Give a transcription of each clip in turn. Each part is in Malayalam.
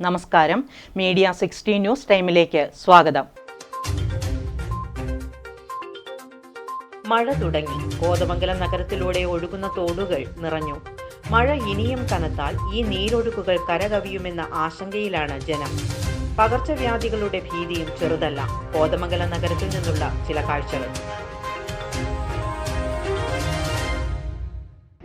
നമസ്കാരം. മീഡിയ സിക്സ്റ്റി ന്യൂസ് ടൈമിലേക്ക് സ്വാഗതം. മഴ തുടങ്ങി. കോതമംഗലം നഗരത്തിലൂടെ ഒഴുകുന്ന തോടുകൾ നിറഞ്ഞു. മഴ ഇനിയും കനത്താൽ ഈ നീരൊഴുക്കുകൾ കരകവിയുമെന്ന ആശങ്കയിലാണ് ജനം. പകർച്ചവ്യാധികളുടെ ഭീതിയും ചെറുതല്ല. കോതമംഗലം നഗരത്തിൽ നിന്നുള്ള ചില കാഴ്ചകൾ.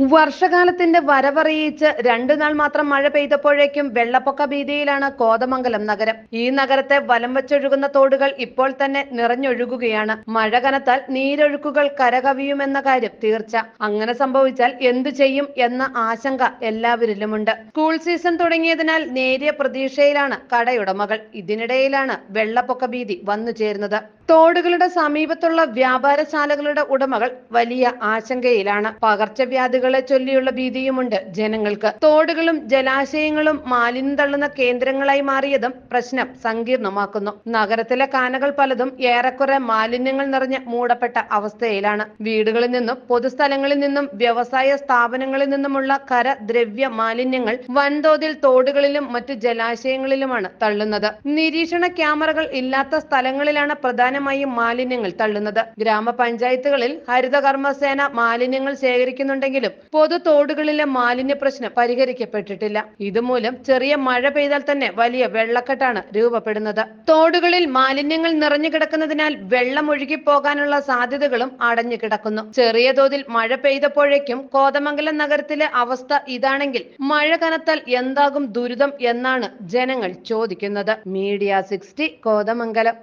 വർഷകാലത്തിന്റെ വരവറിയിച്ച് രണ്ടു നാൾ മാത്രം മഴ പെയ്തപ്പോഴേക്കും വെള്ളപ്പൊക്ക ഭീതിയിലാണ് കോതമംഗലം നഗരം. ഈ നഗരത്തെ വലം വെച്ചൊഴുകുന്ന തോടുകൾ ഇപ്പോൾ തന്നെ നിറഞ്ഞൊഴുകുകയാണ്. മഴ കനത്താൽ നീരൊഴുക്കുകൾ കരകവിയുമെന്ന കാര്യം തീർച്ച. അങ്ങനെ സംഭവിച്ചാൽ എന്തു ചെയ്യും എന്ന ആശങ്ക എല്ലാവരിലുമുണ്ട്. സ്കൂൾ സീസൺ തുടങ്ങിയതിനാൽ നേരിയ പ്രതീക്ഷയിലാണ് കടയുടമകൾ. ഇതിനിടയിലാണ് വെള്ളപ്പൊക്ക ഭീതി വന്നു ചേരുന്നത് തോടുകളുടെ സമീപത്തുള്ള വ്യാപാരശാലകളുടെ ഉടമകൾ വലിയ ആശങ്കയിലാണ്. പകർച്ചവ്യാധികളെ ചൊല്ലിയുള്ള ഭീതിയുമുണ്ട് ജനങ്ങൾക്ക്. തോടുകളും ജലാശയങ്ങളും മാലിന്യം തള്ളുന്ന കേന്ദ്രങ്ങളായി മാറിയതും പ്രശ്നം സങ്കീർണമാക്കുന്നു. നഗരത്തിലെ കാനകൾ പലതും ഏറെക്കുറെ മാലിന്യങ്ങൾ നിറഞ്ഞ് മൂടപ്പെട്ട അവസ്ഥയിലാണ്. വീടുകളിൽ നിന്നും പൊതുസ്ഥലങ്ങളിൽ നിന്നും വ്യവസായ സ്ഥാപനങ്ങളിൽ നിന്നുമുള്ള കര ദ്രവ്യ മാലിന്യങ്ങൾ വൻതോതിൽ തോടുകളിലും മറ്റു ജലാശയങ്ങളിലുമാണ് തള്ളുന്നത്. നിരീക്ഷണ ക്യാമറകൾ ഇല്ലാത്ത സ്ഥലങ്ങളിലാണ് പ്രധാനമായും മാലിന്യങ്ങൾ തള്ളുന്നത്. ഗ്രാമപഞ്ചായത്തുകളിൽ ഹരിതകർമ്മസേന മാലിന്യങ്ങൾ ശേഖരിക്കുന്നുണ്ടെങ്കിലും പൊതു തോടുകളിലെ മാലിന്യ പ്രശ്നം പരിഹരിക്കപ്പെട്ടിട്ടില്ല. ഇതുമൂലം ചെറിയ മഴ പെയ്താൽ തന്നെ വലിയ വെള്ളക്കെട്ടാണ് രൂപപ്പെടുന്നത്. തോടുകളിൽ മാലിന്യങ്ങൾ നിറഞ്ഞു കിടക്കുന്നതിനാൽ വെള്ളം ഒഴുകി പോകാനുള്ള സാധ്യതകളും അടഞ്ഞു കിടക്കുന്നു. ചെറിയ തോതിൽ മഴ പെയ്തപ്പോഴേക്കും കോതമംഗലം നഗരത്തിലെ അവസ്ഥ ഇതാണെങ്കിൽ മഴ കനത്താൽ എന്താകും ദുരിതം എന്നാണ് ജനങ്ങൾ ചോദിക്കുന്നത്. Media sixty Kothamangalam.